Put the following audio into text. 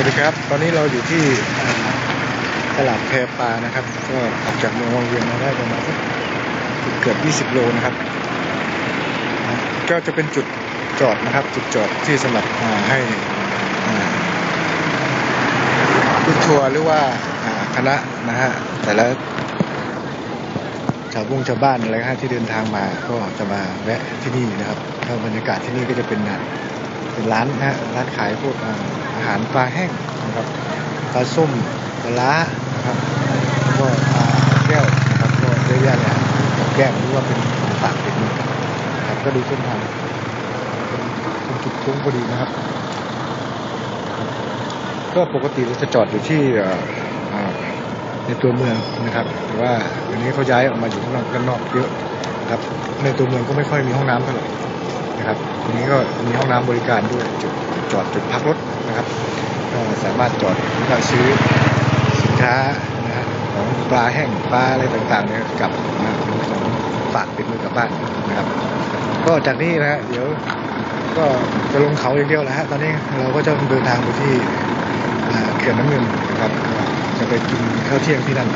วัสดีครับ ตอนนี้เราอยู่ที่ตลาดแพปลานะครับ ก็ออกจากเมืองวังเวียงมาได้ประมาณเกือบ 20 โลนะครับ ก็จะเป็นจุดจอดนะครับ จุดจอดที่สำหรับอ่าให้รถทัวร์หรือว่าคณะนะฮะแต่ละชาวบุ้งชาวบ้านอะไรฮะที่เดินทางมาก็จะมาแวะที่นี่นะครับก็บรรยากาศที่นี่ก็จะเป็นอ่า เป็นร้านนะฮะร้านขายพวกอาหารปลาแห้งนะครับปลาส้มปลาล้านะครับก็ปลาแก้วนะครับก็เยอะแยะเลยกับแก้มหรือว่าเป็นของฝากเป็นมือนะครับก็ดูเส้นทางเป็นจุดคุ้งพอดีนะครับ ก็ปกติเราจะจอดอยู่ที่ในตัวเมืองนะครับ แต่ว่าอันนี้เขาย้ายออกมาอยู่ข้างนอกด้านนอกเยอะนะครับ ในตัวเมืองก็ไม่ค่อยมีห้องน้ำเท่าไหร่ นะครับทีนี้ก็มีห้องน้ำบริการด้วยจุดจอดจุดพักรถนะครับก็สามารถจอดแล้วก็ซื้อสินค้านะฮะของปลาแห้งปลาอะไรต่างๆเนี่ยกลับมาเป็นของฝากติดมือกลับบ้านนะครับ ก็จากนี้นะฮะเดี๋ยวก็จะลงเขาอย่างเดียวแหละฮะตอนนี้เราก็จะเดินทางไปที่เขื่อนน้ำเงินนะครับจะไปกินข้าวเที่ยงที่นั่น